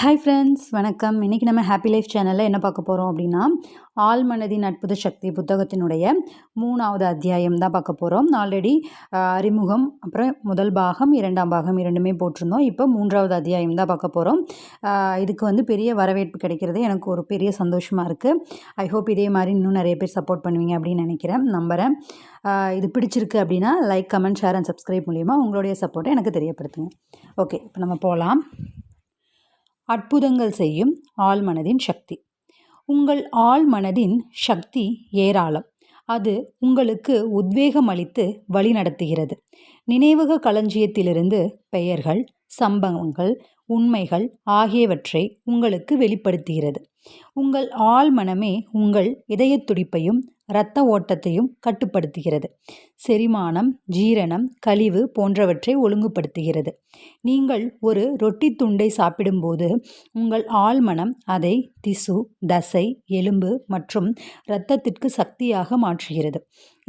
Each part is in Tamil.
ஹாய் ஃப்ரெண்ட்ஸ் வணக்கம். இன்றைக்கி நம்ம ஹாப்பி லைஃப் சேனலில் என்ன பார்க்க போகிறோம் அப்படின்னா ஆள் மனதின் அற்புத சக்தி புத்தகத்தினுடைய மூணாவது அத்தியாயம் தான் பார்க்க போகிறோம் ஆல்ரெடி அறிமுகம் அப்புறம் முதல் பாகம் இரண்டாம் பாகம் இரண்டுமே போட்டிருந்தோம். இப்போ மூன்றாவது அத்தியாயம் தான் பார்க்க போகிறோம் இதுக்கு வந்து பெரிய வரவேற்பு கிடைக்கிறது. எனக்கு ஒரு பெரிய சந்தோஷமாக இருக்குது ஐ ஹோப் இதே மாதிரி இன்னும் நிறைய பேர் சப்போர்ட் பண்ணுவீங்க அப்படின்னு நினைக்கிறேன். நம்புகிறேன் இது பிடிச்சிருக்கு அப்படின்னா like comment share and subscribe மூலிமா உங்களுடைய சப்போர்ட்டை எனக்கு தெரியப்படுத்துங்க. ஓகே இப்போ நம்ம போகலாம் அற்புதங்கள் செய்யும் ஆழ்மனதின் சக்தி. உங்கள் ஆழ்மனதின் சக்தி ஏராளம். அது உங்களுக்கு உத்வேகம் அளித்து வழிநடத்துகிறது. நினைவக களஞ்சியத்திலிருந்து பெயர்கள் சம்பவங்கள் உண்மைகள் ஆகியவற்றை உங்களுக்கு வெளிப்படுத்துகிறது. உங்கள் ஆழ்மனமே உங்கள் இதயத் துடிப்பையும் இரத்த ஓட்டத்தையும் கட்டுப்படுத்துகிறது. செரிமானம் ஜீரணம் கழிவு போன்றவற்றை ஒழுங்குபடுத்துகிறது. நீங்கள் ஒரு ரொட்டி துண்டை சாப்பிடும்போது உங்கள் ஆழ்மனம் அதை திசு தசை எலும்பு மற்றும் இரத்தத்திற்கு சக்தியாக மாற்றுகிறது.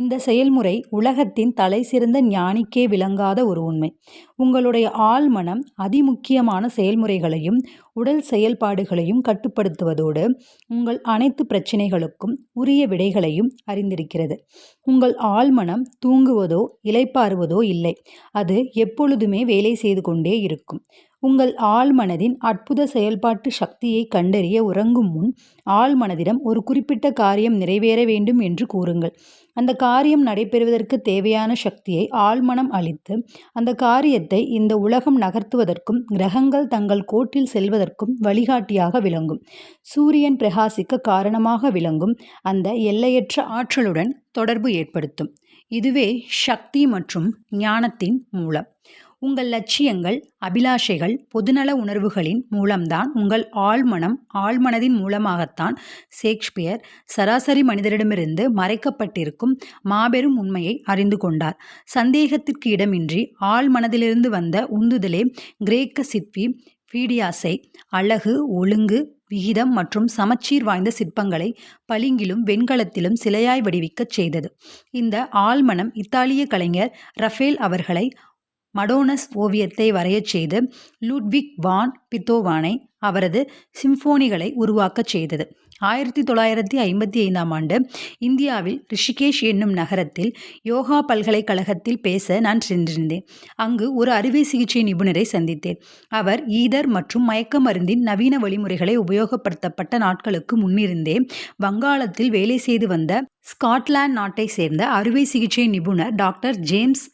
இந்த செயல்முறை உலகத்தின் தலை சிறந்த ஞானிக்கே விளங்காத ஒரு உண்மை. உங்களுடைய ஆழ்மனம் அதிமுக்கியமான செயல்முறைகளையும் உடல் செயல்பாடுகளையும் கட்டுப்படுத்துவதோடு உங்கள் அனைத்து பிரச்சினைகளுக்கும் உரிய விடைகளையும் அறிந்திருக்கிறது. உங்கள் ஆழ்மனம் தூங்குவதோ இலைப்பாறுவதோ இல்லை. அது எப்பொழுதுமே வேலை செய்து கொண்டே இருக்கும். உங்கள் ஆழ்மனதின் அற்புத செயல்பாட்டு சக்தியை கண்டறிய உறங்கும் முன் ஆழ்மனதிடம் ஒரு குறிப்பிட்ட காரியம் நிறைவேற வேண்டும் என்று கூறுங்கள். அந்த காரியம் நடைபெறுவதற்கு தேவையான சக்தியை ஆழ்மனம் அளித்து அந்த காரியத்தை இந்த உலகம் நகர்த்துவதற்கும் கிரகங்கள் தங்கள் கோட்டில் செல்வதற்கும் வழிகாட்டியாக விளங்கும். சூரியன் பிரகாசிக்க காரணமாக விளங்கும் அந்த எல்லையற்ற ஆற்றலுடன் தொடர்பு ஏற்படுத்தும். இதுவே சக்தி மற்றும் ஞானத்தின் மூலம். உங்கள் லட்சியங்கள் அபிலாஷைகள் பொதுநல உணர்வுகளின் மூலம்தான் உங்கள் ஆழ்மனம் ஆழ்மனதின் மூலமாகத்தான் ஷேக்ஸ்பியர் சராசரி மனிதரிடமிருந்து மறைக்கப்பட்டிருக்கும் மாபெரும் உண்மையை அறிந்து கொண்டார். சந்தேகத்திற்கு இடமின்றி ஆழ்மனதிலிருந்து வந்த உந்துதலே கிரேக்க சிற்பி ஃபீடியாஸை அழகு ஒழுங்கு விகிதம் மற்றும் சமச்சீர் வாய்ந்த சிற்பங்களை பளிங்கிலும் வெண்கலத்திலும் சிலையாய் வடிவிக்கச் செய்தது. இந்த ஆழ்மனம் இத்தாலிய கலைஞர் ரஃபேல் அவர்களை மடோனஸ் ஓவியத்தை வரையச் செய்து லூட்விக் வான் பித்தோவானை அவரது சிம்ஃபோனிகளை உருவாக்கச் செய்தது. ஆயிரத்தி தொள்ளாயிரத்தி ஐம்பத்தி ஐந்தாம் ஆண்டு இந்தியாவில் ரிஷிகேஷ் என்னும் நகரத்தில் யோகா பல்கலைக்கழகத்தில் பேச நான் சென்றிருந்தேன். அங்கு ஒரு அறுவை சிகிச்சை நிபுணரை சந்தித்தேன். அவர் ஈதர் மற்றும் மயக்க மருந்தின் நவீன வழிமுறைகளை உபயோகப்படுத்தப்பட்ட நாட்களுக்கு முன்னிருந்தே வங்காளத்தில் வேலை செய்து வந்த ஸ்காட்லாந்து நாட்டை சேர்ந்த அறுவை சிகிச்சை நிபுணர் டாக்டர் ஜேம்ஸ்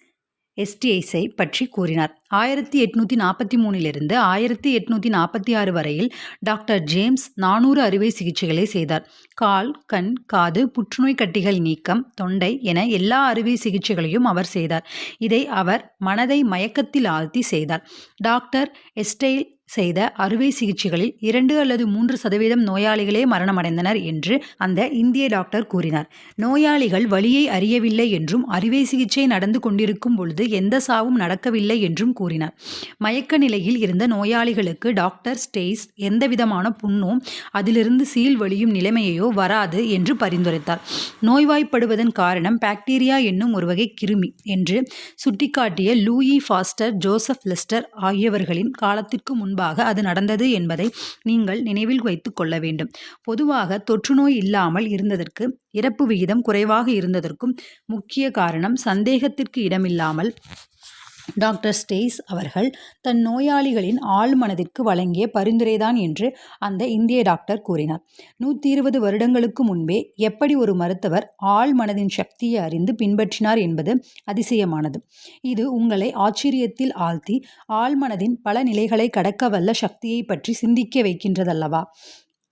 எஸ்டிஐஸை பற்றி கூறினார். ஆயிரத்தி எட்நூற்றி நாற்பத்தி மூணிலிருந்து ஆயிரத்தி எட்நூற்றி நாற்பத்தி ஆறு வரையில் டாக்டர் ஜேம்ஸ் நானூறு அறுவை சிகிச்சைகளை செய்தார். கால் கண் காது புற்றுநோய் கட்டிகள் நீக்கம் தொண்டை என எல்லா அறுவை சிகிச்சைகளையும் அவர் செய்தார். இதை அவர் மனதை மயக்கத்தில் ஆழ்த்தி செய்தார். டாக்டர் எஸ்டைல் செய்த அறுவை சிகிச்சைகளில் இரண்டு அல்லது மூன்று சதவீதம் நோயாளிகளே மரணமடைந்தனர் என்று அந்த இந்திய டாக்டர் கூறினார். நோயாளிகள் வழியை அறியவில்லை என்றும் அறுவை சிகிச்சை நடந்து கொண்டிருக்கும் பொழுது எந்த சாவும் நடக்கவில்லை என்றும் கூறினார். மயக்க நிலையில் இருந்த நோயாளிகளுக்கு டாக்டர் ஸ்டேஸ் எந்தவிதமான புண்ணோ அதிலிருந்து சீல் வழியும் நிலைமையோ வராது என்று பரிந்துரைத்தார். நோய்வாய்ப்படுவதன் காரணம் பாக்டீரியா என்னும் ஒரு வகை கிருமி என்று சுட்டிக்காட்டிய லூயி ஃபாஸ்டர் ஜோசப் லெஸ்டர் ஆகியவர்களின் காலத்திற்கு முன்பு முன்பாக அது நடந்தது என்பதை நீங்கள் நினைவில் வைத்து கொள்ள வேண்டும். பொதுவாக தொற்றுநோய் இல்லாமல் இருந்ததற்கு இறப்பு விகிதம் குறைவாக இருந்ததற்கும் முக்கிய காரணம் சந்தேகத்திற்கு இடமில்லாமல் டாக்டர் ஸ்டேஸ் அவர்கள் தன் நோயாளிகளின் ஆழ்மனதிற்கு வழங்கிய பரிந்துரைதான் என்று அந்த இந்திய டாக்டர் கூறினார். நூற்றி இருபது வருடங்களுக்கு முன்பே எப்படி ஒரு மருத்துவர் ஆழ்மனதின் சக்தியை அறிந்து பின்பற்றினார் என்பது அதிசயமானது. இது உங்களை ஆச்சரியத்தில் ஆழ்த்தி ஆழ்மனதின் பல நிலைகளை கடக்க வல்ல சக்தியை பற்றி சிந்திக்க வைக்கின்றதல்லவா?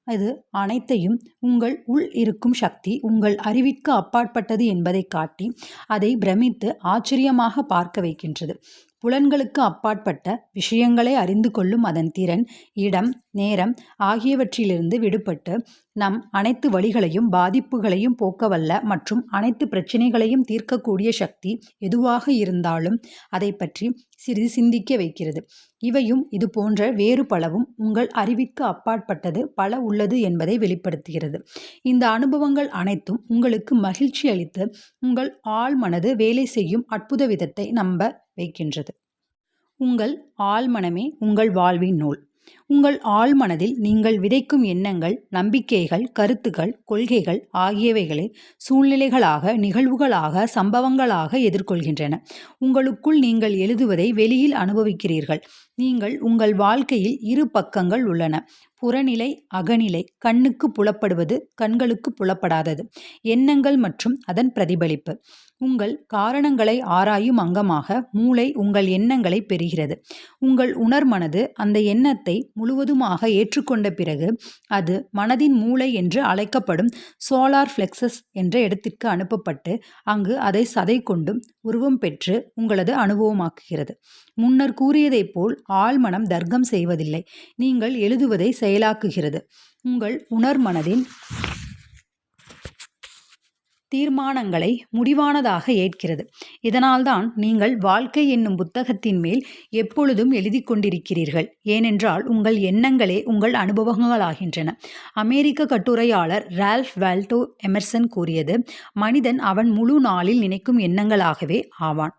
அது அனைத்தையும் உங்கள் உள் இருக்கும் சக்தி உங்கள் அறிவிற்கு அப்பாற்பட்டது என்பதை காட்டி அதை பிரமித்து ஆச்சரியமாக பார்க்க வைக்கின்றது. புலன்களுக்கு அப்பாற்பட்ட விஷயங்களை அறிந்து கொள்ளும் அதன் திறன் இடம் நேரம் ஆகியவற்றிலிருந்து விடுபட்டு நம் அனைத்து வழிகளையும் பாதிப்புகளையும் போக்கவல்ல மற்றும் அனைத்து பிரச்சனைகளையும் தீர்க்கக்கூடிய சக்தி எதுவாக இருந்தாலும் அதை பற்றி சிறிது சிந்திக்க வைக்கிறது. இவையும் இது போன்ற வேறு பலவும் உங்கள் அறிவிற்கு அப்பாற்பட்டது பல உள்ளது என்பதை வெளிப்படுத்துகிறது. இந்த அனுபவங்கள் அனைத்தும் உங்களுக்கு மகிழ்ச்சி அளித்து உங்கள் ஆள் மனது வேலை செய்யும் அற்புத விதத்தை நம்ப வைக்கின்றது. உங்கள் ஆழ்மனமே உங்கள் வாழ்வின் நூல். உங்கள் ஆழ்மனதில் நீங்கள் விதைக்கும் எண்ணங்கள் நம்பிக்கைகள் கருத்துக்கள் கொள்கைகள் ஆகியவைகளை சூழ்நிலைகளாக நிகழ்வுகளாக சம்பவங்களாக எதிர்கொள்கின்றன. உங்களுக்குள் நீங்கள் எழுதுவதை வெளியில் அனுபவிக்கிறீர்கள். நீங்கள் உங்கள் வாழ்க்கையில் இரு பக்கங்கள் உள்ளன. புறநிலை அகநிலை கண்ணுக்கு புலப்படுவது கண்களுக்கு புலப்படாதது. எண்ணங்கள் மற்றும் அதன் பிரதிபலிப்பு. உங்கள் காரணங்களை ஆராயும் அங்கமாக மூளை உங்கள் எண்ணங்களை பெறுகிறது. உங்கள் உணர்மனது அந்த எண்ணத்தை முழுவதுமாக ஏற்றுக்கொண்ட பிறகு அது மனதின் மூளை என்று அழைக்கப்படும் சோலார் ஃப்ளெக்சஸ் என்ற இடத்திற்கு அனுப்பப்பட்டு அங்கு அதை சதை கொண்டும் உருவம் பெற்று உங்களது அனுபவமாக்குகிறது. முன்னர் கூறியதைப் போல் ஆழ்மனம் தர்க்கம் செய்வதில்லை. நீங்கள் எழுதுவதை செயலாக்குகிறது. உங்கள் உணர்மனதின் தீர்மானங்களை முடிவானதாக ஏற்கிறது. இதனால்தான் நீங்கள் வாழ்க்கை என்னும் புத்தகத்தின் மேல் எப்பொழுதும் எழுதி கொண்டிருக்கிறீர்கள். ஏனென்றால் உங்கள் எண்ணங்களே உங்கள் அனுபவங்களாகின்றன. அமெரிக்க கட்டுரையாளர் ரால்ஃப் வால்டோ எமர்சன் கூறியது மனிதன் அவன் முழு நாளில் நினைக்கும் எண்ணங்களாகவே ஆவான்.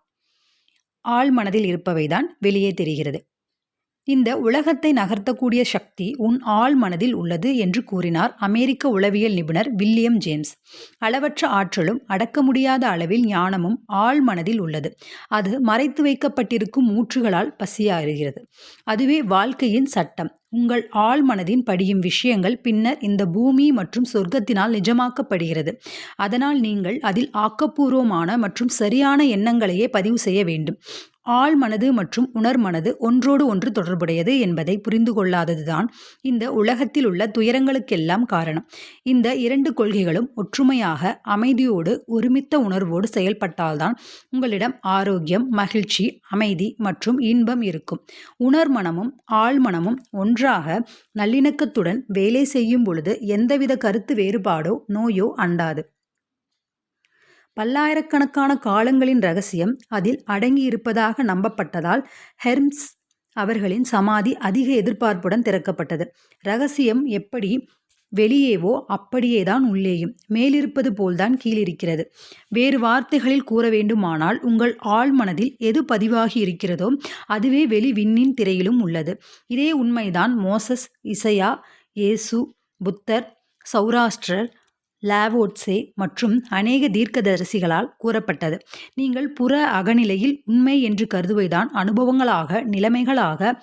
ஆழ்மனதில் இருப்பவைதான் வெளியே தெரிகிறது. இந்த உலகத்தை நகர்த்தக்கூடிய சக்தி உன் ஆள் மனதில் உள்ளது என்று கூறினார் அமெரிக்க உளவியல் நிபுணர் வில்லியம் ஜேம்ஸ். அளவற்ற ஆற்றலும் அடக்க முடியாத அளவில் ஞானமும் ஆள் மனதில் உள்ளது. அது மறைத்து வைக்கப்பட்டிருக்கும் மூற்றுகளால் பசியாறுகிறது. அதுவே வாழ்க்கையின் சட்டம். உங்கள் ஆள் மனதின் படியும் விஷயங்கள் பின்னர் இந்த பூமி மற்றும் சொர்க்கத்தினால் நிஜமாக்கப்படுகிறது. அதனால் நீங்கள் அதில் ஆக்கப்பூர்வமான மற்றும் சரியான எண்ணங்களையே பதிவு செய்ய வேண்டும். ஆழ்மனது மற்றும் உணர்மனது ஒன்றோடு ஒன்று தொடர்புடையது என்பதை புரிந்து கொள்ளாததுதான் இந்த உலகத்தில் உள்ள துயரங்களுக்கெல்லாம் காரணம். இந்த இரண்டு கொள்கைகளும் ஒற்றுமையாக அமைதியோடு ஒருமித்த உணர்வோடு செயல்பட்டால்தான் உங்களிடம் ஆரோக்கியம் மகிழ்ச்சி அமைதி மற்றும் இன்பம் இருக்கும். உணர்மனமும் ஆழ்மனமும் ஒன்றாக நல்லிணக்கத்துடன் வேலை செய்யும் பொழுது எந்தவித கருத்து வேறுபாடோ நோயோ அண்டாது. பல்லாயிரக்கணக்கான காலங்களின் ரகசியம் அதில் அடங்கியிருப்பதாக நம்பப்பட்டதால் ஹெர்ம்ஸ் அவர்களின் சமாதி அதிக எதிர்பார்ப்புடன் திறக்கப்பட்டது. ரகசியம் எப்படி வெளியேவோ அப்படியே தான் உள்ளேயும். மேலிருப்பது போல்தான் கீழிருக்கிறது. வேறு வார்த்தைகளில் கூற வேண்டுமானால் உங்கள் ஆழ்மனதில் எது பதிவாகி இருக்கிறதோ அதுவே வெளி விண்ணின் திரையிலும் உள்ளது. இதே உண்மைதான் மோசஸ் இசையா இயேசு புத்தர் சௌராஷ்டிரர் லாவோட்ஸே மற்றும் அநேக தீர்க்கதரிசிகளால் கூறப்பட்டது. நீங்கள் புற அகநிலையில் உண்மை என்று கருதுவைதான் அனுபவங்களாக நிலைமைகளாக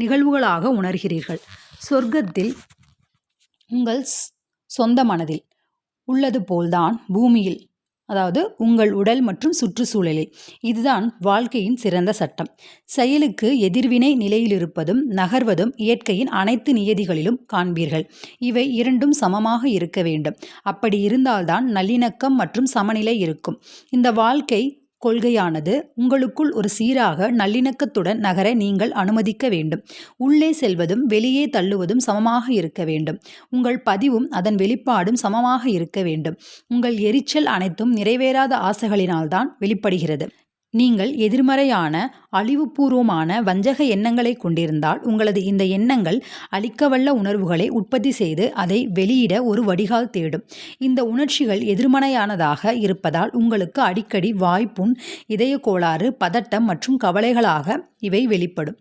நிகழ்வுகளாக உணர்கிறீர்கள். சொர்க்கத்தில் உங்கள் சொந்த மனதில் உள்ளது போல்தான் பூமியில் அதாவது உங்கள் உடல் மற்றும் சுற்றுச்சூழலில். இதுதான் வாழ்க்கையின் சிறந்த சட்டம். செயலுக்கு எதிர்வினை நிலையிலிருப்பதும் நகர்வதும் இயற்கையின் அனைத்து நியதிகளிலும் காண்பீர்கள். இவை இரண்டும் சமமாக இருக்க வேண்டும். அப்படி இருந்தால்தான் நல்லிணக்கம் மற்றும் சமநிலை இருக்கும். இந்த வாழ்க்கை கொள்கையானது உங்களுக்குள் ஒரு சீராக நல்லிணக்கத்துடன் நகர நீங்கள் அனுமதிக்க வேண்டும். உள்ளே செல்வதும் வெளியே தள்ளுவதும் சமமாக இருக்க வேண்டும். உங்கள் பதிவும் அதன் வெளிப்பாடும் சமமாக இருக்க வேண்டும். உங்கள் எரிச்சல் அனைத்தும் நிறைவேறாத ஆசைகளினால்தான் வெளிப்படுகிறது. நீங்கள் எதிர்மறையான அழிவுபூர்வமான வஞ்சக எண்ணங்களை கொண்டிருந்தால் உங்களது இந்த எண்ணங்கள் அழிக்கவல்ல உணர்வுகளை உற்பத்தி செய்து அதை வெளியிட ஒரு வடிகால் தேடும். இந்த உணர்ச்சிகள் எதிர்மறையானதாக இருப்பதால் உங்களுக்கு அடிக்கடி வாய்ப்புண் இதய கோளாறு பதட்டம் மற்றும் கவலைகளாக இவை வெளிப்படும்.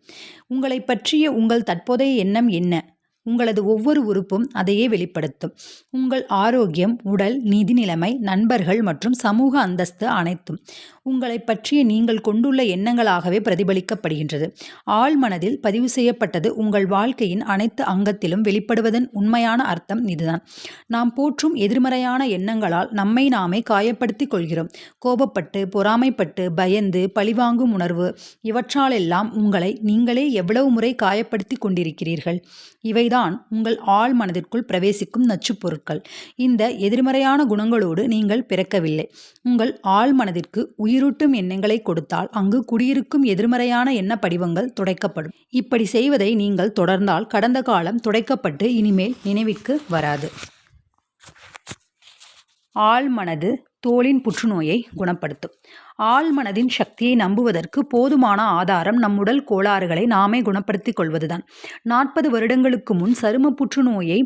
உங்களை பற்றிய உங்கள் தற்போதைய எண்ணம் என்ன? உங்களது ஒவ்வொரு உறுப்பும் அதையே வெளிப்படுத்தும். உங்கள் ஆரோக்கியம் உடல் நிதி நிலைமை நண்பர்கள் மற்றும் சமூக அந்தஸ்து அனைத்தும் உங்களை பற்றிய நீங்கள் கொண்டுள்ள எண்ணங்களாகவே பிரதிபலிக்கப்படுகின்றது. ஆழ்மனதில் பதிவு செய்யப்பட்டது உங்கள் வாழ்க்கையின் அனைத்து அங்கத்திலும் வெளிப்படுவதன் உண்மையான அர்த்தம் இதுதான். நாம் போற்றும் எதிர்மறையான எண்ணங்களால் நம்மை நாமே காயப்படுத்திக் கொள்கிறோம். கோபப்பட்டு பொறாமைப்பட்டு பயந்து பழிவாங்கும் உணர்வு இவற்றாலெல்லாம் உங்களை நீங்களே எவ்வளவு முறை காயப்படுத்தி கொண்டிருக்கிறீர்கள். இவைதான் உங்கள் ஆள் மனதிற்குள் பிரவேசிக்கும் நச்சுப் பொருட்கள் இந்த எதிர்மறையான குணங்களோடு நீங்கள் பிறக்கவில்லை. உங்கள் ஆள் மனதிற்கு உயிரூட்டும் எண்ணங்களை கொடுத்தால் அங்கு குடியிருக்கும் எதிர்மறையான எண்ண படிவங்கள் துடைக்கப்படும். இப்படி செய்வதை நீங்கள் தொடர்ந்தால் கடந்த காலம் துடைக்கப்பட்டு இனிமேல் நினைவிற்கு வராது. ஆழ்மனது தோலின் புற்றுநோயை குணப்படுத்தும். ஆழ்மனதின் சக்தியை நம்புவதற்கு போதுமான ஆதாரம் நம் உடல் கோளாறுகளை நாமே குணப்படுத்திக் கொள்வதுதான். நாற்பது வருடங்களுக்கு முன் சரும புற்றுநோயை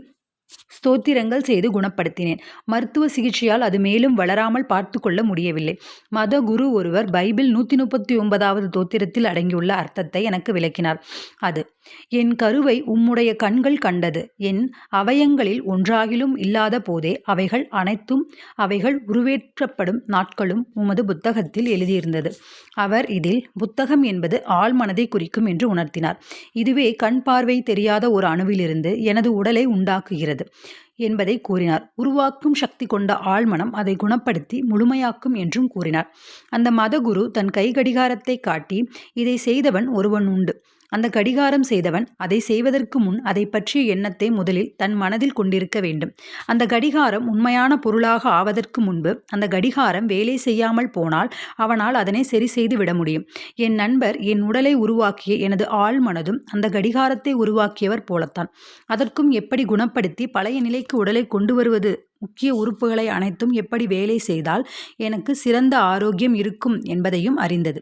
ஸ்தோத்திரங்கள் செய்து குணப்படுத்தினேன். மருத்துவ சிகிச்சையால் அது மேலும் வளராமல் பார்த்து கொள்ள முடியவில்லை. மத குரு ஒருவர் பைபிள் நூற்றி முப்பத்தி ஒன்பதாவது தோத்திரத்தில் அடங்கியுள்ள அர்த்தத்தை எனக்கு விளக்கினார். அது என் கருவை உம்முடைய கண்கள் கண்டது. என் அவயங்களில் ஒன்றாகிலும் இல்லாத போதே அவைகள் அனைத்தும் அவைகள் உருவேற்றப்படும் நாட்களும் உமது புத்தகத்தில் எழுதியிருந்தது. அவர் இதில் புத்தகம் என்பது ஆழ் மனதை குறிக்கும் என்று உணர்த்தினார். இதுவே கண் பார்வை தெரியாத ஒரு அணுவிலிருந்து எனது உடலை உண்டாக்குகிறது. என்பதை கூறினார். உருவாக்கும் சக்தி கொண்ட ஆழ்மனம் அதை குணப்படுத்தி முழுமையாக்கும் என்றும் கூறினார். அந்த மதகுரு தன் கை கடிகாரத்தை காட்டி இதை செய்தவன் ஒருவன் உண்டு. அந்த கடிகாரம் செய்தவன் அதை செய்வதற்கு முன் அதை பற்றிய எண்ணத்தை முதலில் தன் மனதில் கொண்டிருக்க வேண்டும். அந்த கடிகாரம் உண்மையான பொருளாக ஆவதற்கு முன்பு அந்த கடிகாரம் வேலை செய்யாமல் போனால் அவனால் அதனை சரி செய்து விட முடியும். என் நண்பர் என் உடலை உருவாக்கிய எனது ஆள் மனதும் அந்த கடிகாரத்தை உருவாக்கியவர் போலத்தான். அதற்கும் எப்படி குணப்படுத்தி பழைய நிலைக்கு உடலை கொண்டு வருவது முக்கிய உறுப்புகளை அனைத்தும் எப்படி வேலை செய்தால் எனக்கு சிறந்த ஆரோக்கியம் இருக்கும் என்பதையும் அறிந்தது.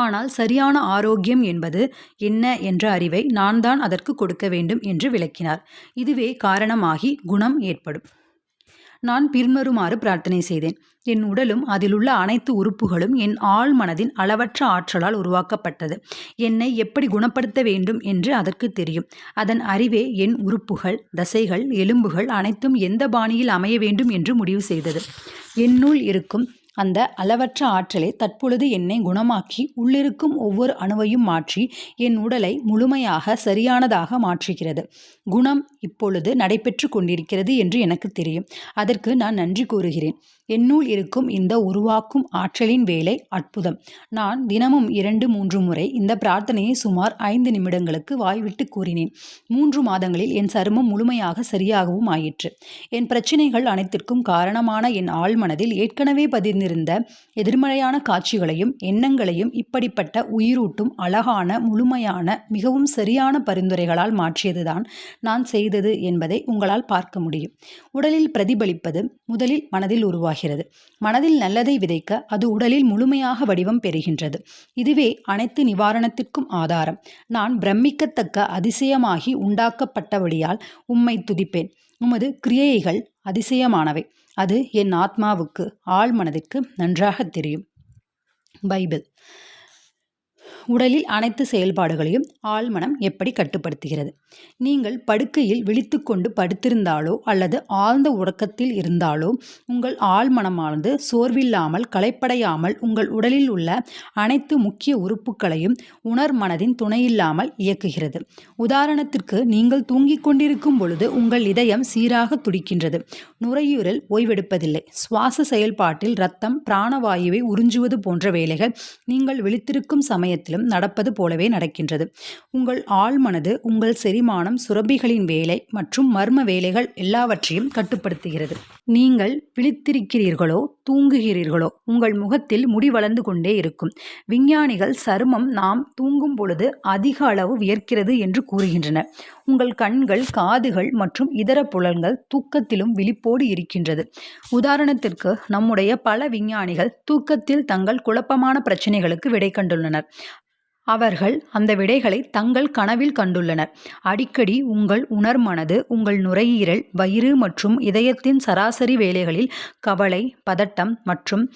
ஆனால் சரியான ஆரோக்கியம் என்பது என்ன என்ற அறிவை நான் தான் அதற்கு கொடுக்க வேண்டும் என்று விளக்கினார். இதுவே காரணமாகி குணம் ஏற்படும். நான் பின்வருமாறு பிரார்த்தனை செய்தேன். என் உடலும் அதிலுள்ள அனைத்து உறுப்புகளும் என் ஆள் மனதின் அளவற்ற ஆற்றலால் உருவாக்கப்பட்டது. என்னை எப்படி குணப்படுத்த வேண்டும் என்று அதற்கு தெரியும். அதன் அறிவே என் உறுப்புகள் தசைகள் எலும்புகள் அனைத்தும் எந்த பாணியில் அமைய வேண்டும் என்று முடிவு செய்தது. என்னுள் இருக்கும் அந்த அளவற்ற ஆற்றலே தற்பொழுது என்னை குணமாக்கி உள்ளிருக்கும் ஒவ்வொரு அணுவையும் மாற்றி என் உடலை முழுமையாக சரியானதாக மாற்றுகிறது. குணம் இப்பொழுது நடைபெற்று கொண்டிருக்கிறது என்று எனக்கு தெரியும். அதற்கு நான் நன்றி கூறுகிறேன். என்னுள் இருக்கும் இந்த உருவாக்கும் ஆற்றலின் வேலை அற்புதம். நான் தினமும் இரண்டு மூன்று முறை இந்த பிரார்த்தனையை சுமார் ஐந்து நிமிடங்களுக்கு வாய்விட்டு கூறினேன். மூன்று மாதங்களில் என் சருமம் முழுமையாக சரியாகவும் ஆயிற்று. என் பிரச்சினைகள் அனைத்திற்கும் காரணமான என் ஆழ்மனதில் ஏற்கனவே பதிர்ந்திருந்த எதிர்மறையான காட்சிகளையும் எண்ணங்களையும் இப்படிப்பட்ட உயிரூட்டும் அழகான முழுமையான மிகவும் சரியான பரிந்துரைகளால் மாற்றியதுதான் நான் செய்தது என்பதை உங்களால் பார்க்க முடியும். உடலில் பிரதிபலிப்பது முதலில் மனதில் உருவாகிறது. மனதில் நல்லதை விதைக்க அது உடலில் முழுமையாக வடிவம் பெறுகின்றது. இதுவே அனைத்து நிவாரணத்திற்கும் ஆதாரம். நான் பிரமிக்கத்தக்க அதிசயமாகி உண்டாக்கப்பட்டபடியால் உம்மை துதிப்பேன். உமது கிரியைகள் அதிசயமானவை. அது என் ஆத்மாவுக்கு ஆழ் மனதிற்கு நன்றாக தெரியும். பைபிள். உடலில் அனைத்து செயல்பாடுகளையும் ஆழ்மனம் எப்படி கட்டுப்படுத்துகிறது? நீங்கள் படுக்கையில் விழித்துக்கொண்டு படுத்திருந்தாலோ அல்லது ஆழ்ந்த உறக்கத்தில் இருந்தாலோ உங்கள் ஆழ்மனமானது சோர்வில்லாமல் களைப்படையாமல் உங்கள் உடலில் உள்ள அனைத்து முக்கிய உறுப்புகளையும் உணர் மனதின் துணையில்லாமல் இயக்குகிறது. உதாரணத்திற்கு நீங்கள் தூங்கிக் கொண்டிருக்கும் பொழுது உங்கள் இதயம் சீராக துடிக்கின்றது. நுரையீரல் ஓய்வெடுப்பதில்லை. சுவாச செயல்பாட்டில் இரத்தம் பிராணவாயுவை உறிஞ்சுவது போன்ற வேலைகள் நீங்கள் விழித்திருக்கும் சமயத்தில் வேலைகளும் நடப்பது போலவே நடக்கின்றது. உங்கள் ஆழ்மனது உங்கள் செரிமானம் சுரபிகளின் வேலை மற்றும் மர்ம வேலைகள் எல்லாவற்றையும் கட்டுப்படுத்துகிறது. நீங்கள் விழித்திருக்கிறீர்களோ தூங்குகிறீர்களோ உங்கள் முகத்தில் முடி வளர்ந்து கொண்டே இருக்கும். விஞ்ஞானிகள் சருமம் நாம் தூங்கும் பொழுது அதிக அளவு வியர்க்கிறது என்று கூறுகின்றனர். உங்கள் கண்கள் காதுகள் மற்றும் இதர புலன்கள் தூக்கத்திலும் விழிப்போடு இருக்கின்றது. உதாரணத்திற்கு நம்முடைய பல விஞ்ஞானிகள் தூக்கத்தில் தங்கள் குழப்பமான பிரச்சனைகளுக்கு விடை கண்டுள்ளனர். அவர்கள் அந்த விடைகளை தங்கள் கனவில் கண்டுள்ளனர். அடிக்கடி உங்கள் உணர்மனது உங்கள் நுரையீரல் வயிறு மற்றும் இதயத்தின் சராசரி வேலைகளில் கவலை பதட்டம் மற்றும்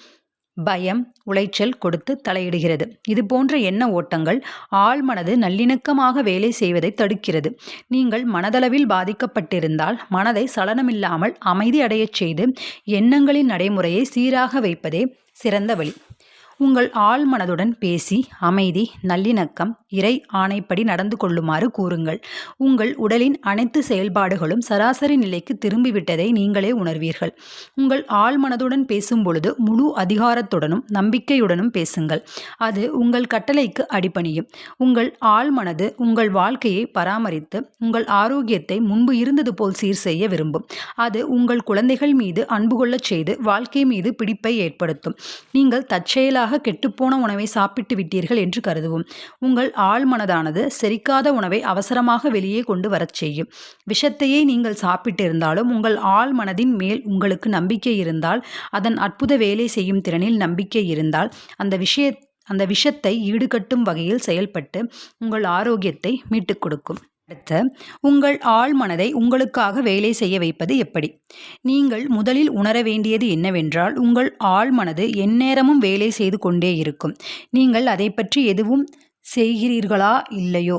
பயம் உளைச்சல் கொடுத்து தலையிடுகிறது. இது போன்ற எண்ண ஓட்டங்கள் ஆழ்மனது நல்லிணக்கமாக வேலை செய்வதை தடுக்கிறது. நீங்கள் மனதளவில் பாதிக்கப்பட்டிருந்தால் மனதை சலனமில்லாமல் அமைதி அடையச் செய்து எண்ணங்களின் நடைமுறையை சீராக வைப்பதே சிறந்த வழி. உங்கள் ஆழ்மனதுடன் பேசி அமைதி நல்லிணக்கம் இறை ஆணைப்படி நடந்து கொள்ளுமாறு கூறுங்கள். உங்கள் உடலின் அனைத்து செயல்பாடுகளும் சராசரி நிலைக்கு திரும்பிவிட்டதை நீங்களே உணர்வீர்கள். உங்கள் ஆழ்மனதுடன் பேசும் பொழுது முழு அதிகாரத்துடனும் நம்பிக்கையுடனும் பேசுங்கள். அது உங்கள் கட்டளைக்கு அடிப்பணியும் உங்கள் ஆழ்மனது உங்கள் வாழ்க்கையை பராமரித்து உங்கள் ஆரோக்கியத்தை முன்பு இருந்தது போல் சீர் செய்ய விரும்பும். அது உங்கள் குழந்தைகள் மீது அன்பு கொள்ளச் செய்து வாழ்க்கை மீது பிடிப்பை ஏற்படுத்தும். நீங்கள் தற்செயலாக சரியாக கெட்டுப்போன உணவை சாப்பிட்டு விட்டீர்கள் என்று கருதுவோம். உங்கள் ஆழ்மனதானது செரிக்காத உணவை அவசரமாக வெளியே கொண்டு வரச் செய்யும். விஷத்தையே நீங்கள் சாப்பிட்டிருந்தாலும் உங்கள் ஆழ்மனதின் மேல் உங்களுக்கு நம்பிக்கை இருந்தால் அதன் அற்புத வேலை செய்யும் திறனில் நம்பிக்கை இருந்தால் அந்த விஷய அந்த விஷத்தை ஈடுகட்டும் வகையில் செயல்பட்டு உங்கள் ஆரோக்கியத்தை மீட்டுக் கொடுக்கும். அடுத்து உங்கள் ஆள் மனதை உங்களுக்காக வேலை செய்ய வைப்பது எப்படி? நீங்கள் முதலில் உணர வேண்டியது என்னவென்றால் உங்கள் ஆள் மனது எந்நேரமும் வேலை செய்து கொண்டே இருக்கும். நீங்கள் அதை பற்றி எதுவும் செய்கிறீர்களா இல்லையோ?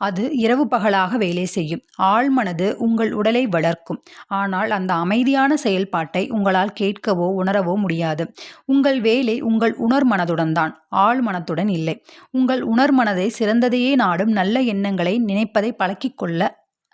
அது இரவு பகலாக வேலை செய்யும். ஆழ்மனது உங்கள் உடலை வளர்க்கும். ஆனால் அந்த அமைதியான செயல்பாட்டை உங்களால் கேட்கவோ உணரவோ முடியாது. உங்கள் வேலை உங்கள் உணர்மனதுடன் தான். ஆழ் மனத்துடன் இல்லை. உங்கள் உணர்மனதை சிறந்ததையே நாடும் நல்ல எண்ணங்களை நினைப்பதை பழக்கிக்கொள்ள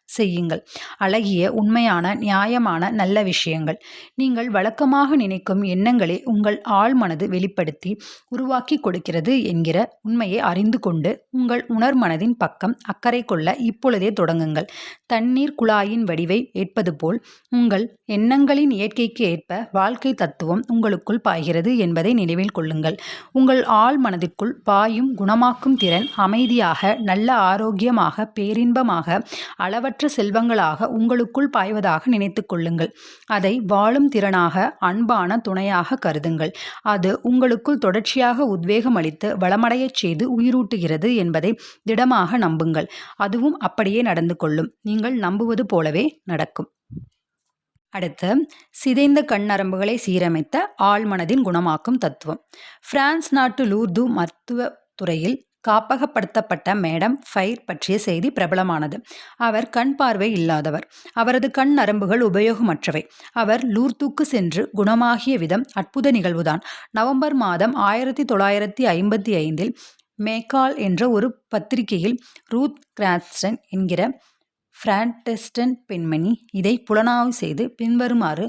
செய்யுங்கள். அழகிய உண்மையான நியாயமான நல்ல விஷயங்கள். நீங்கள் வழக்கமாக நினைக்கும் எண்ணங்களை உங்கள் ஆழ்மனது வெளிப்படுத்தி உருவாக்கி கொடுக்கிறது என்கிற உண்மையை அறிந்து கொண்டு உங்கள் உணர்மனதின் பக்கம் அக்கறை கொள்ள இப்பொழுதே தொடங்குங்கள். தண்ணீர் குழாயின் வடிவை ஏற்பது போல் உங்கள் எண்ணங்களின் இயற்கைக்கு ஏற்ப வாழ்க்கை தத்துவம் உங்களுக்குள் பாய்கிறது என்பதை நினைவில் கொள்ளுங்கள். உங்கள் ஆழ் மனதிற்குள் பாயும் குணமாக்கும் திறன் அமைதியாக நல்ல ஆரோக்கியமாக பேரின்பமாக அளவற்ற அளவற்ற செல்வங்களாக உங்களுக்குள் பாய்வதாக நினைத்து கொள்ளுங்கள். அதை வாழும் திறனாக அன்பான துணையாக கருதுங்கள். அது உங்களுக்குள் தொடர்ச்சியாக உத்வேகம் அளித்து வளமடையச் செய்து உயிரூட்டுகிறது என்பதை திடமாக நம்புங்கள். அதுவும் அப்படியே நடந்து கொள்ளும். நீங்கள் நம்புவது போலவே நடக்கும். அடுத்து சிதைந்த கண் நரம்புகளை சீரமைத்த ஆழ்மனதின் குணமாக்கும் தத்துவம். பிரான்ஸ் நாட்டு லூர்து மருத்துவ துறையில் காப்பகப்படுத்தப்பட்ட மேடம் ஃபைர் பற்றிய செய்தி பிரபலமானது. அவர் கண் பார்வை இல்லாதவர். அவரது கண் நரம்புகள் உபயோகமற்றவை. அவர் லூர்த்துக்கு சென்று குணமாகிய விதம் அற்புத நிகழ்வுதான். நவம்பர் மாதம் ஆயிரத்தி தொள்ளாயிரத்தி ஐம்பத்தி ஐந்தில் மேக்கால் என்ற ஒரு பத்திரிகையில் ரூத் கிராஸ்டன் என்கிற பிரான்டெஸ்டன் பெண்மணி இதை புலனாய்வு செய்து பின்வருமாறு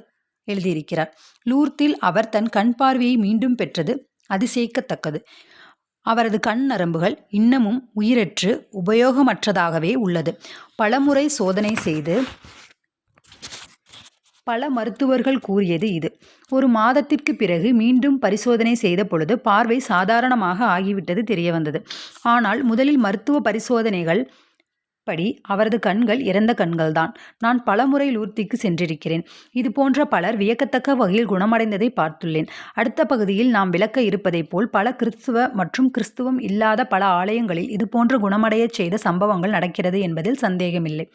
எழுதியிருக்கிறார். லூர்த்தில் அவர் தன் கண் பார்வையை மீண்டும் பெற்றது அதிசயிக்கத்தக்கது. அவரது கண் நரம்புகள் இன்னமும் உயிரற்று உபயோகமற்றதாகவே உள்ளது. பலமுறை சோதனை செய்து பல மருத்துவர்கள் கூறியது இது. ஒரு மாதத்திற்கு பிறகு மீண்டும் பரிசோதனை செய்த பொழுது பார்வை சாதாரணமாக ஆகிவிட்டது தெரிய வந்தது ஆனால் முதலில் மருத்துவ பரிசோதனைகள் படி அவரது கண்கள் இறந்த கண்கள்தான். நான் பலமுறை லூர்த்திக்கு சென்றிருக்கிறேன். இது போன்ற பலர் வியக்கத்தக்க வகையில் குணமடைந்ததை பார்த்துள்ளேன். அடுத்த பகுதியில் நாம் விளக்க இருப்பதைப் போல் பல கிறிஸ்துவ மற்றும் கிறிஸ்துவம் இல்லாத பல ஆலயங்களில் இது போன்ற குணமடையச் செய்த சம்பவங்கள் நடக்கிறது என்பதில் சந்தேகமில்லை.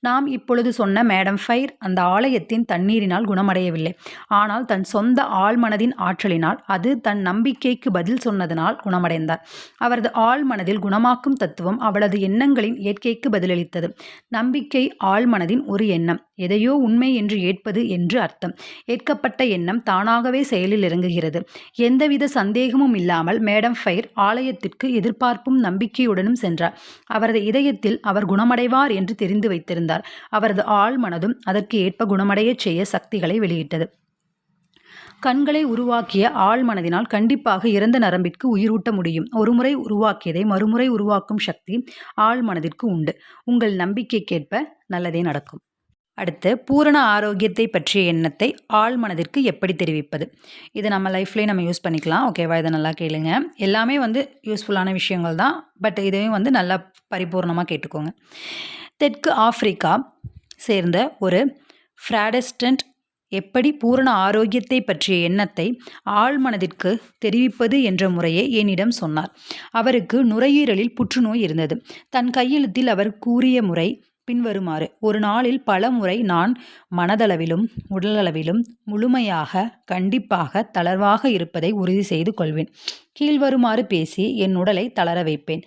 நாம் இப்பொழுது சொன்ன மேடம் ஃபைர் அந்த ஆலயத்தின் தண்ணீரினால் குணமடையவில்லை. ஆனால் தன் சொந்த ஆழ்மனதின் ஆற்றலினால் அது தன் நம்பிக்கைக்கு பதில் சொன்னதனால் குணமடைந்தார். அவரது ஆழ்மனதில் குணமாக்கும் தத்துவம் அவளது எண்ணங்களின் இயற்கைக்கு பதில் பதிலளித்தது. நம்பிக்கை ஆழ்மனதின் ஒரு எண்ணம். எதையோ உண்மை என்று ஏற்பது என்று அர்த்தம். ஏற்கப்பட்ட எண்ணம் தானாகவே செயலில் இறங்குகிறது. எந்தவித சந்தேகமும் இல்லாமல் மேடம் ஃபைர் ஆலயத்திற்கு எதிர்பார்ப்பும் நம்பிக்கையுடனும் சென்றார். அவரது இதயத்தில் அவர் குணமடைவார் என்று தெரிந்து வைத்திருந்தார். அவரது ஆழ்மனதும் அதற்கு ஏற்ப குணமடையச் செய்ய சக்திகளை வெளியிட்டது. கண்களை உருவாக்கிய ஆழ்மனதினால் கண்டிப்பாக இறந்த நரம்பிற்கு உயிரூட்ட முடியும். ஒருமுறை உருவாக்கியதை மறுமுறை உருவாக்கும் சக்தி ஆழ்மனதிற்கு உண்டு. உங்கள் நம்பிக்கைக்கேற்ப நல்லதே நடக்கும். அடுத்து பூரண ஆரோக்கியத்தை பற்றிய எண்ணத்தை ஆழ்மனதிற்கு எப்படி தெரிவிப்பது? இது நம்ம லைஃப்லேயே நம்ம யூஸ் பண்ணிக்கலாம். ஓகேவா? இதை நல்லா கேளுங்க. எல்லாமே வந்து யூஸ்ஃபுல்லான விஷயங்கள் தான். பட் இதையும் வந்து நல்லா பரிபூர்ணமாக கேட்டுக்கோங்க. தெற்கு ஆப்பிரிக்கா சேர்ந்த ஒரு ஃப்ராடஸ்டன்ட் எப்படி பூரண ஆரோக்கியத்தை பற்றிய எண்ணத்தை ஆழ்மனதிற்கு தெரிவிப்பது என்ற முறையை என்னிடம் சொன்னார். அவருக்கு நுரையீரலில் புற்றுநோய் இருந்தது. தன் கையெழுத்தில் அவர் கூறிய முறை பின்வருமாறு ஒரு நாளில் பல முறை நான் மனதளவிலும் உடலளவிலும் முழுமையாக கண்டிப்பாக தளர்வாக இருப்பதை உறுதி செய்து கொள்வேன். கீழ்வருமாறு பேசி என் உடலை தளர வைப்பேன்.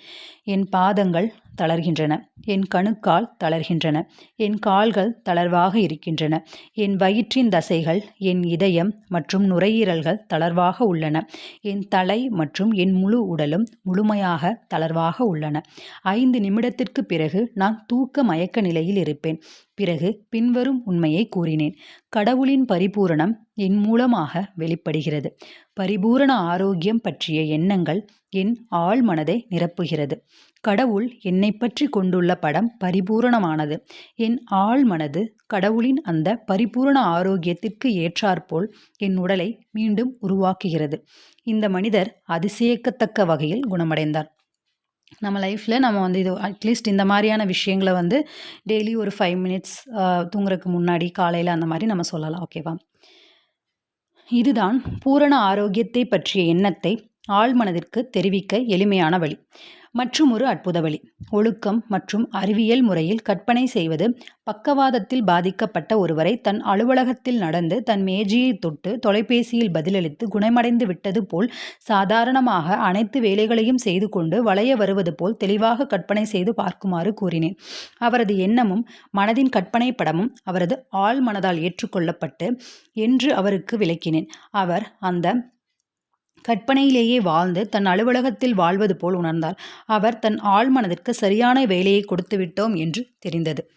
என் பாதங்கள் தளர்கின்றன. என் கணுக்கால் தளர்கின்றன. என் கால்கள் தளர்வாக இருக்கின்றன. என் வயிற்றின் தசைகள் என் இதயம் மற்றும் நுரையீரல்கள் தளர்வாக உள்ளன. என் தலை மற்றும் என் முழு உடலும் முழுமையாக தளர்வாக உள்ளன. ஐந்து நிமிடத்திற்கு பிறகு நான் தூக்க மயக்க நிலையில் இருப்பேன். பிறகு பின்வரும் உண்மையை கூறினேன். கடவுளின் பரிபூரணம் என் மூலமாக வெளிப்படுகிறது. பரிபூரண ஆரோக்கியம் பற்றிய எண்ணங்கள் என் ஆழ் மனதை நிரப்புகிறது. கடவுள் என்னை பற்றி கொண்டுள்ள படம் பரிபூரணமானது. என் ஆள் மனது கடவுளின் அந்த பரிபூரண ஆரோக்கியத்திற்கு ஏற்றாற்போல் என் உடலை மீண்டும் உருவாக்குகிறது. இந்த மனிதர் அதிசயக்கத்தக்க வகையில் குணமடைந்தார். நம்ம லைஃப்பில் நம்ம வந்து இது அட்லீஸ்ட் இந்த மாதிரியான விஷயங்களை வந்து டெய்லி ஒரு ஃபைவ் மினிட்ஸ் தூங்குறதுக்கு முன்னாடி காலையில் அந்த மாதிரி நம்ம சொல்லலாம் ஓகேவா இதுதான் பூரண ஆரோக்கியத்தை பற்றிய எண்ணத்தை ஆழ்மனதிற்கு தெரிவிக்க எளிமையான வழி. மற்றும் ஒரு அற்புத வழி. ஒழுக்கம் மற்றும் அறிவியல் முறையில் கற்பனை செய்வது பக்கவாதத்தில் பாதிக்கப்பட்ட ஒருவரை தன் அலுவலகத்தில் நடந்து தன் மேஜையை தொட்டு தொலைபேசியில் பதிலளித்து குணமடைந்து விட்டது போல் சாதாரணமாக அனைத்து வேலைகளையும் செய்து கொண்டு வளைய வருவது போல் தெளிவாக கற்பனை செய்து பார்க்குமாறு கூறினேன். அவரது எண்ணமும் மனதின் கற்பனை படமும் அவரது ஆள் மனதால் ஏற்றுக்கொள்ளப்பட்டு என்று அவருக்கு விளக்கினேன். அவர் அந்த கற்பனையிலேயே வாழ்ந்து தன் அலுவலகத்தில் வாழ்வது போல் உணர்ந்தார். அவர் தன் ஆழ்மனதிற்கு சரியான வேலையை கொடுத்துவிட்டோம் என்று தெரிந்தது.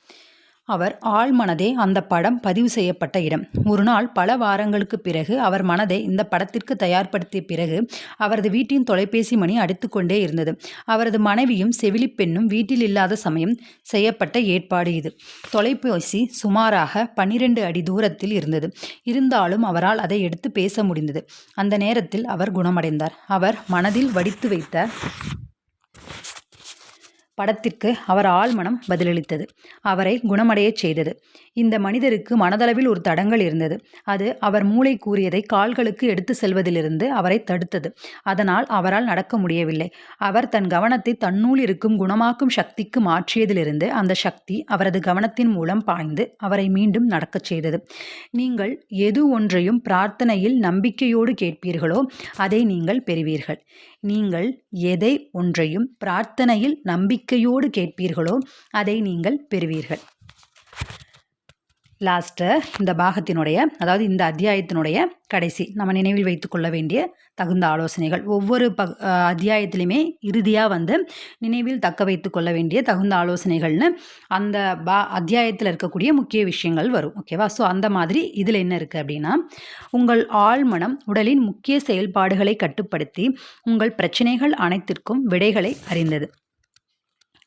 அவர் ஆழ்மனதே அந்த படம் பதிவு செய்யப்பட்ட இடம். ஒரு நாள் பல வாரங்களுக்கு பிறகு அவர் மனதை இந்த படத்திற்கு தயார்படுத்திய பிறகு அவரது வீட்டின் தொலைபேசி மணி அடித்துக்கொண்டே இருந்தது. அவரது மனைவியும் செவிலி பெண்ணும் வீட்டில் இல்லாத சமயம் செய்யப்பட்ட ஏற்பாடு இது. தொலைபேசி சுமாராக பன்னிரண்டு அடி தூரத்தில் இருந்தது. இருந்தாலும் அவரால் அதை எடுத்து பேச முடிந்தது. அந்த நேரத்தில் அவர் குணமடைந்தார். அவர் மனதில் வடித்து வைத்த படத்திற்கு அவர் ஆழ்மனம் பதிலளித்தது. அவரை குணமடையச் செய்தது. இந்த மனிதருக்கு மனதளவில் ஒரு தடங்கல் இருந்தது. அது அவர் மூளை கூறியதை கால்களுக்கு எடுத்து செல்வதிலிருந்து அவரை தடுத்தது. அதனால் அவரால் நடக்க முடியவில்லை. அவர் தன் கவனத்தை தன்னுள் இருக்கும் குணமாக்கும் சக்திக்கு மாற்றியதிலிருந்து அந்த சக்தி அவரது கவனத்தின் மூலம் பாய்ந்து அவரை மீண்டும் நடக்கச் செய்தது. நீங்கள் எது ஒன்றையும் பிரார்த்தனையில் நம்பிக்கையோடு கேட்பீர்களோ அதை நீங்கள் பெறுவீர்கள். நீங்கள் எதை ஒன்றையும் பிரார்த்தனையில் நம்பிக்கையோடு கேட்பீர்களோ அதை நீங்கள் பெறுவீர்கள். லாஸ்ட்டு இந்த பாகத்தினுடைய அதாவது இந்த அத்தியாயத்தினுடைய கடைசி நம்ம நினைவில் வைத்துக்கொள்ள வேண்டிய தகுந்த ஆலோசனைகள். ஒவ்வொரு ப அத்தியாயத்திலையுமே இறுதியாக வந்து நினைவில் தக்க வைத்து கொள்ள வேண்டிய தகுந்த ஆலோசனைகள்னு அந்த பா அத்தியாயத்தில் இருக்கக்கூடிய முக்கிய விஷயங்கள் வரும். ஓகேவா ஸோ அந்த மாதிரி இதில் என்ன இருக்குது அப்படின்னா உங்கள் ஆழ்மனம் உடலின் முக்கிய செயல்பாடுகளை கட்டுப்படுத்தி உங்கள் பிரச்சனைகள் அனைத்திற்கும் விடைகளை அறிந்தது.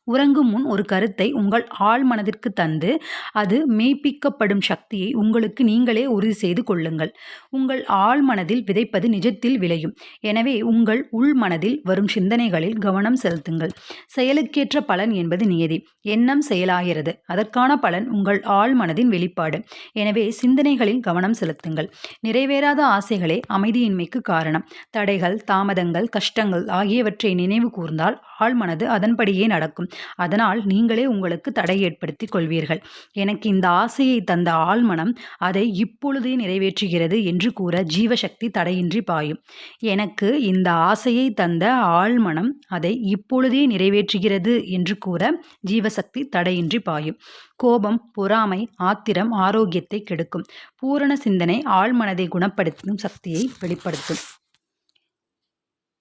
உறங்கும் முன் ஒரு கருத்தை உங்கள் ஆழ் மனதிற்கு தந்து அது மெய்ப்பிக்கப்படும் சக்தியை உங்களுக்கு நீங்களே உறுதி செய்து கொள்ளுங்கள். உங்கள் ஆழ் மனதில் விதைப்பது நிஜத்தில் விளையும். எனவே உங்கள் உள் மனதில் வரும் சிந்தனைகளில் கவனம் செலுத்துங்கள். செயலுக்கேற்ற பலன் என்பது நியதி. எண்ணம் செயலாகிறது. அதற்கான பலன் உங்கள் ஆழ் மனதின் வெளிப்பாடு. எனவே சிந்தனைகளில் கவனம் செலுத்துங்கள். நிறைவேறாத ஆசைகளே அமைதியின்மைக்கு காரணம். தடைகள் தாமதங்கள் கஷ்டங்கள் ஆகியவற்றை நினைவு கூர்ந்தால் ஆழ்மனது அதன்படியே நடக்கும். அதனால் நீங்களே உங்களுக்கு தடை ஏற்படுத்தி கொள்வீர்கள். எனக்கு இந்த ஆசையை தந்த ஆழ்மனம் அதை இப்பொழுதே நிறைவேற்றுகிறது என்று கூற ஜீவசக்தி தடையின்றி பாயும். எனக்கு இந்த ஆசையை தந்த ஆழ்மனம் அதை இப்பொழுதே நிறைவேற்றுகிறது என்று கூற ஜீவசக்தி தடையின்றி பாயும். கோபம் பொறாமை ஆத்திரம் ஆரோக்கியத்தை கெடுக்கும். பூரண சிந்தனை ஆழ்மனதை குணப்படுத்தும் சக்தியை வெளிப்படுத்தும்.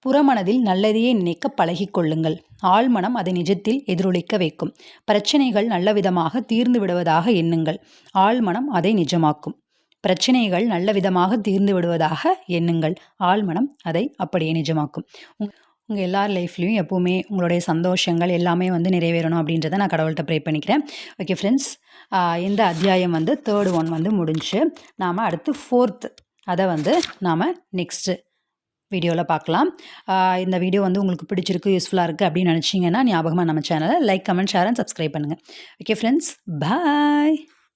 புறமனதில் நல்லதையே நினைக்க பழகிக் கொள்ளுங்கள். ஆழ்மனம் அதை நிஜத்தில் எதிரொலிக்க வைக்கும். பிரச்சனைகள் நல்ல விதமாக தீர்ந்து விடுவதாக எண்ணுங்கள். ஆழ்மனம் அதை நிஜமாக்கும். பிரச்சனைகள் நல்ல விதமாக தீர்ந்து விடுவதாக எண்ணுங்கள். ஆழ்மனம் அதை அப்படியே நிஜமாக்கும். உங்கள் எல்லார் லைஃப்லேயும் எப்போவுமே உங்களுடைய சந்தோஷங்கள் எல்லாமே வந்து நிறைவேறணும் அப்படின்றத நான் கடவுள்கிட்ட ப்ரே பண்ணிக்கிறேன். ஓகே ஃப்ரெண்ட்ஸ் இந்த அத்தியாயம் வந்து தேர்டு ஒன் வந்து முடிஞ்சு. நாம் அடுத்து ஃபோர்த் அதை வந்து நாம் நெக்ஸ்ட்டு வீடியோவில் பார்க்கலாம் இந்த வீடியோ வந்து உங்களுக்கு பிடிச்சிருக்கு யூஸ்ஃபுல்லாக இருக்குது அப்படின்னு நினச்சிங்கன்னா ஞாபகமாக நம்ம சேனலை like comment share and subscribe பண்ணுங்கள் ஓகே ஃப்ரெண்ட்ஸ் பாய்